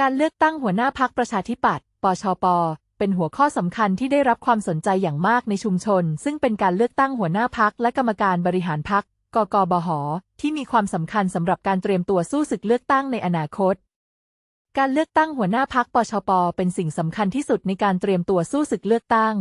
การเลือกตั้งหัวหน้าพักประชาธิปัตย์ ปชป เป็นหัวข้อสำคัญที่ได้รับความสนใจอย่างมากในชุมชน ซึ่งเป็นการเลือกตั้งหัวหน้าพักและกรรมการบริหารพัก กกบห ที่มีความสำคัญสำหรับการเตรียมตัวสู้ศึกเลือกตั้งในอนาคต การเลือกตั้งหัวหน้าพักปชป เป็นสิ่งสำคัญที่สุดในการเตรียมตัวสู้ศึกเลือกตั้ง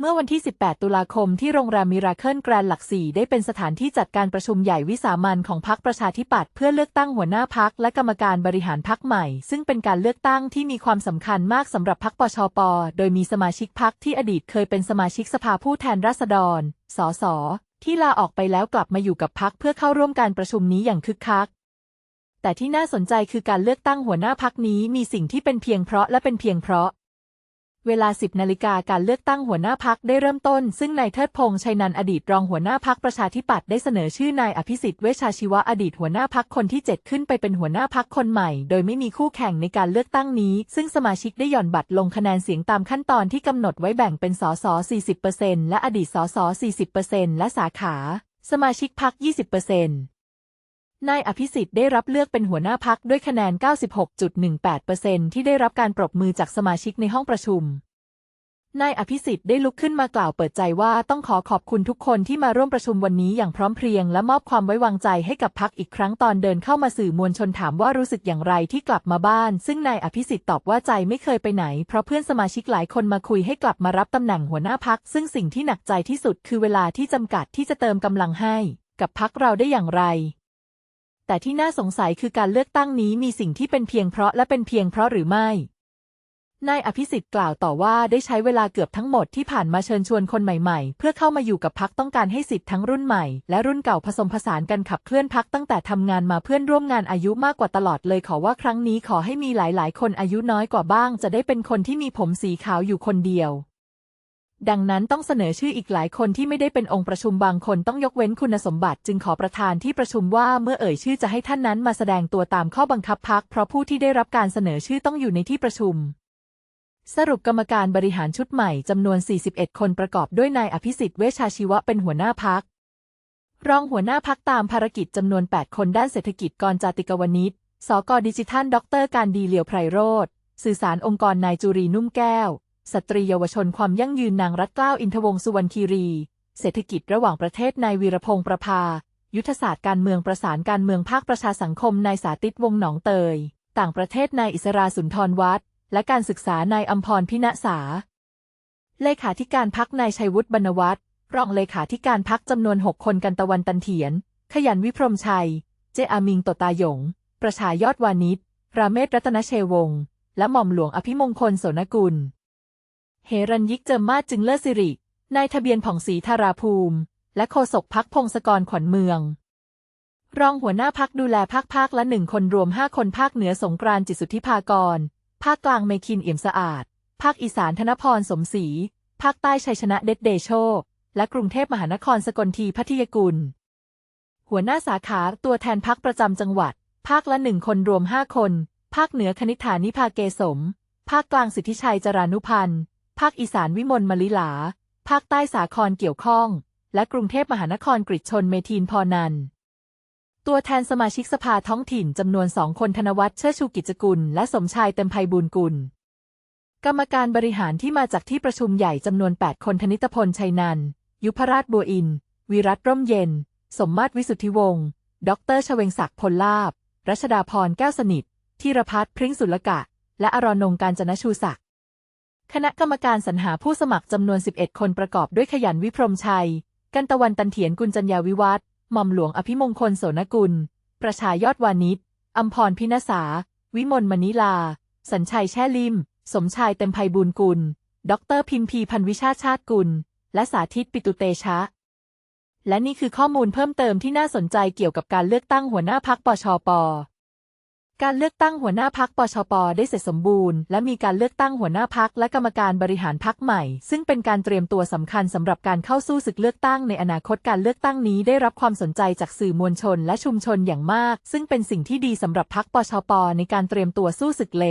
เมื่อวันที่ 18 ตุลาคมที่โรงแรมมิราเคิลแกรนด์หลักสี่ได้เป็นสถานที่จัดการประชุมใหญ่วิสามันของพรรคประชาธิปัตย์เพื่อเลือกตั้งหัวหน้าพักและกรรมการบริหารพักใหม่ ซึ่งเป็นการเลือกตั้งที่มีความสำคัญมากสำหรับพรรคปชป โดยมีสมาชิกพรรคที่อดีตเคยเป็นสมาชิกสภาผู้แทนราษฎร สส ที่ลาออกไปแล้วกลับมาอยู่กับพรรคเพื่อเข้าร่วมการประชุมนี้อย่างคึกคักแต่ที่น่าสนใจคือการเลือกตั้งหัวหน้าพักนี้มีสิ่งที่เป็นเพียงเพราะและเป็นเพียงเพราะ เวลา 10 นาฬิกาการเลือกตั้งหัวหน้าพักได้เริ่มต้น ซึ่งนายเทิดพงษ์ชัยนันท์อดีตรองหัวหน้าพักประชาธิปัตย์ได้เสนอชื่อนายอภิสิทธิ์เวชชาชีวะอดีตหัวหน้าพักคนที่ 7 ขึ้นไปเป็นหัวหน้าพักคนใหม่ โดยไม่มีคู่แข่งในการเลือกตั้งนี้ ซึ่งสมาชิกได้หย่อนบัตรลงคะแนนเสียงตามขั้นตอนที่กำหนดไว้แบ่งเป็นสส40%และอดีตสส40%และสาขา สมาชิกพัก20% นายอภิสิทธิ์ได้รับเลือกเป็นหัวหน้าพักด้วยคะแนน 96.18%ที่ได้รับการปรบมือจากสมาชิกในห้องประชุม นายอภิสิทธิ์ได้ลุกขึ้นมากล่าวเปิดใจว่าต้องขอขอบคุณทุกคนที่มาร่วมประชุมวันนี้อย่างพร้อมเพรียง และมอบความไว้วางใจให้กับพักอีกครั้งตอนเดินเข้ามาสื่อมวลชนถามว่ารู้สึกอย่างไรที่กลับมาบ้าน ซึ่งนายอภิสิทธิ์ตอบว่าใจไม่เคยไปไหน เพราะเพื่อนสมาชิกหลายคนมาคุยให้กลับมารับตำแหน่งหัวหน้าพักซึ่งสิ่งที่หนักใจที่สุดคือเวลาที่จำกัดที่จะเติมกำลังให้ กับพักเราได้อย่างไร แต่ที่น่าสงสัยคือการเลือกตั้งนี้มีสิ่งที่เป็นเพียงเพราะและเป็นเพียงเพราะหรือไม่ นายอภิสิทธิ์กล่าวต่อว่าได้ใช้เวลาเกือบทั้งหมดที่ผ่านมาเชิญชวนคนใหม่ๆ เพื่อเข้ามาอยู่กับพักต้องการให้สิทธิ์ทั้งรุ่นใหม่และรุ่นเก่าผสมผสานกันขับเคลื่อนพักตั้งแต่ทำงานมาเพื่อนร่วมงานอายุมากกว่าตลอดเลยขอว่าครั้งนี้ขอให้มีหลายๆ คนอายุน้อยกว่าบ้าง จะได้เป็นคนที่มีผมสีขาวอยู่คนเดียว ดังนั้นต้องเสนอชื่ออีกหลายคนที่ไม่ได้เป็นองค์ประชุมบางคนต้องยกเว้นคุณสมบัติ จึงขอประธานที่ประชุมว่าเมื่อเอ่ยชื่อจะให้ท่านนั้นมาแสดงตัวตามข้อบังคับพักเพราะผู้ที่ได้รับการเสนอชื่อต้องอยู่ในที่ประชุม สรุปกรรมการบริหารชุดใหม่จำนวน 41 คนประกอบด้วยนายอภิสิทธิ์เวชชาชีวะเป็นหัวหน้าพักรองหัวหน้าพักตามภารกิจจำนวน 8 คนด้านเศรษฐกิจกรจาติกวณิชสกดิจิทัล ดร การดีเหลียวไพรโรธสื่อสารองค์กรนายจุรีนุ่มแก้ว สตรีเยาวชนความยั่งยืนนางรัตเกล้าอินทวงสุวรรณคีรี เศรษฐกิจระหว่างประเทศนายวีรพงศ์ประภา ยุทธศาสตร์การเมืองประสานการเมืองภาคประชาสังคมนายสาติตวงศ์หนองเตย ต่างประเทศนายอิสราสุนทรวัฒน์และการศึกษานายอัมพรพิณษาเลขาธิการพักนายชัยวุฒิบรรณวัฒน์รองเลขาธิการพักจำนวน6คนกันตะวันตันเถียน ขยันวิพรมชัย เจอามิงตตาหยง ประชายอดวานิชราเมศรัตนเชวง และหม่อมหลวงอภิมงคลโสนกุล เฮรัญยิกเจิมมาจึงเลิศสิริ นายทะเบียนผ่องศรีธาราภูมิ และโฆษกพักพงศกรขวัญเมือง รองหัวหน้าพักดูแลภาคภาคละหนึ่งคนรวมห้าคนภาคเหนือสงกรานต์จิตสุทธิภากร ภาคกลางเมคินเอี่ยมสะอาด ภาคอีสานธนพรสมศรี ภาคใต้ชัยชนะเด็ดเดโช และกรุงเทพมหานครสกลทีพัทยกุล หัวหน้าสาขาตัวแทนพักประจำจังหวัด ภาคละหนึ่งคนรวมห้าคน ภาคเหนือคณิษฐานิพาเกสม ภาคกลางสิทธิชัยจรานุพันธ์ ภาคอีสานวิมลมลิลา ภาคใต้สาครเกี่ยวข้อง และกรุงเทพมหานครกริชชนเมทีนพอนันตัวแทนสมาชิกสภาท้องถิ่นจำนวนสองคนธนวัฒน์เชิดชูกิจกุล และสมชายเต็มไพบูลย์กุล กรรมการบริหารที่มาจากที่ประชุมใหญ่จำนวน 8 คนธนิตพลชัยนันยุพราชบัวอิน วิรัตร่มเย็น สมมาตรวิสุทธิวงศ์ดรชเวงศักดิ์พลลาบรัชดาพรแก้วสนิทธีรพัฒน์พริ้งสุลกะ และอรนงการจนชูศักดิ์ คณะกรรมการสรรหาผู้สมัครจำนวน 11 คนประกอบด้วยขยันวิพรมชัย กันตะวันตันเถียนกุลจัญญาวิวัฒน์หม่อมหลวงอภิมงคลโสนกุล ประชายอดวานิชอัมพรพินสาวิมลมณิลา สัญชัยแช่ลิม สมชายเต็มไพบูลย์กุล ดรพิมพีพันวิชาชาติกุล และสาธิตปิตุเตชะ และนี่คือข้อมูลเพิ่มเติมที่น่าสนใจเกี่ยวกับการเลือกตั้งหัวหน้าพักปชป การเลือกตั้งหัวหน้าพักปชป ได้เสร็จสมบูรณ์ และมีการเลือกตั้งหัวหน้าพักและกรรมการบริหารพักใหม่ ซึ่งเป็นการเตรียมตัวสำคัญสำหรับการเข้าสู้ศึกเลือกตั้งในอนาคตการเลือกตั้งนี้ได้รับความสนใจจากสื่อมวลชนและชุมชนอย่างมาก ซึ่งเป็นสิ่งที่ดีสำหรับพักปชป ในการเตรียมตัวสู้ศึกเล